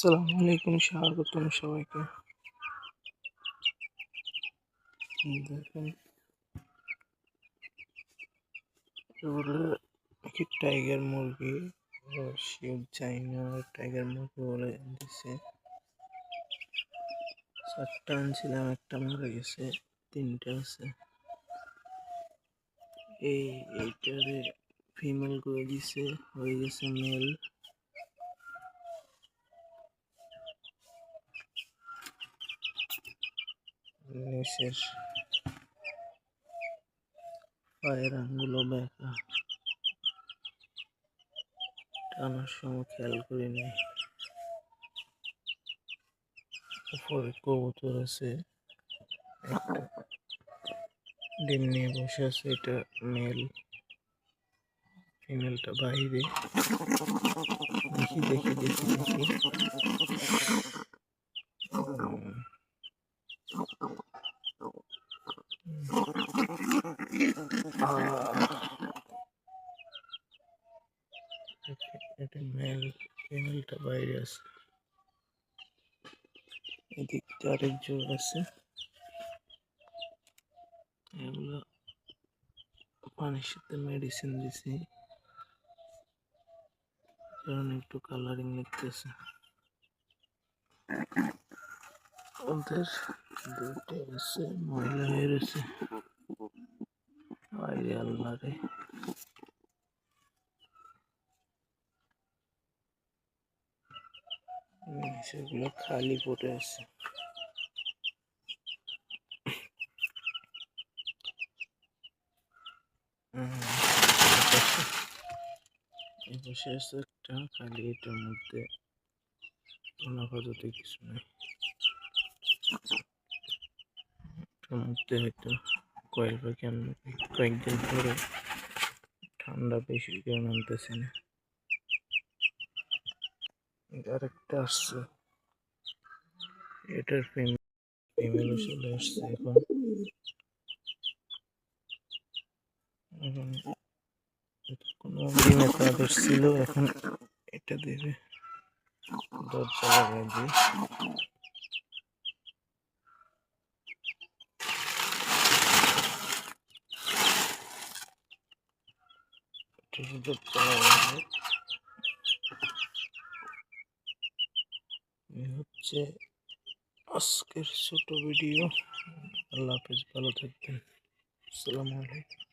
আসসালামু আলাইকুম, স্বাগতম সবাইকে। দেখেন টাইগার মুরগি শিব চাইনা টাইগার মুরগি বলে দিছে। চারটা আনছিলাম, একটা মরে গেছে, তিনটা আছে। এই এইটারে ফিমেল করে দিছে, হয়ে গেছে মেল নিচের পায়ের আঙ্গুলো ব্যাকা টানার সময় খেয়াল করিনি উপরে কবুতর আছে ডিম নিয়ে বসে আছে, এটা মেল, ফিমেলটা বাইরে। দেখি দেখি দেখি দেখি। আহ, এটা- এটা মেল ফিমেলটা বাইরে আছে এদিকটা আরেক জোর আছে এগুলো পানির সাথে মেডিসিন দিছি কারণ একটু কালারিং লাগতেছে ওদের দুটো আছে ময়লা হয়ে রয়েছে বাইরে আল্লাহ রে। সেগুলো খালি পড়ে আছে। এপাশে আছে একটা খালি, এটার মধ্যে কোনো কিছু নেই। এটার মধ্যে হয়তো কয়েল পাখি কয়েকদিন পরে ঠান্ডা বেশি কেউ নামতেছে না? আরেকটা আসছে। এটার ফিমেলও চলে আসছে এখন। এখন কোনো ডিমে তাদের ছিল, এখন এটা দেবে। দরজা লাগাই দিয়ে এটা সুযোগ লাগাই দিয়ে হচ্ছে আজকের ছোট ভিডিও আল্লাহ হাফিজ ভালো থাকবেন আসসালামু আলাইকুম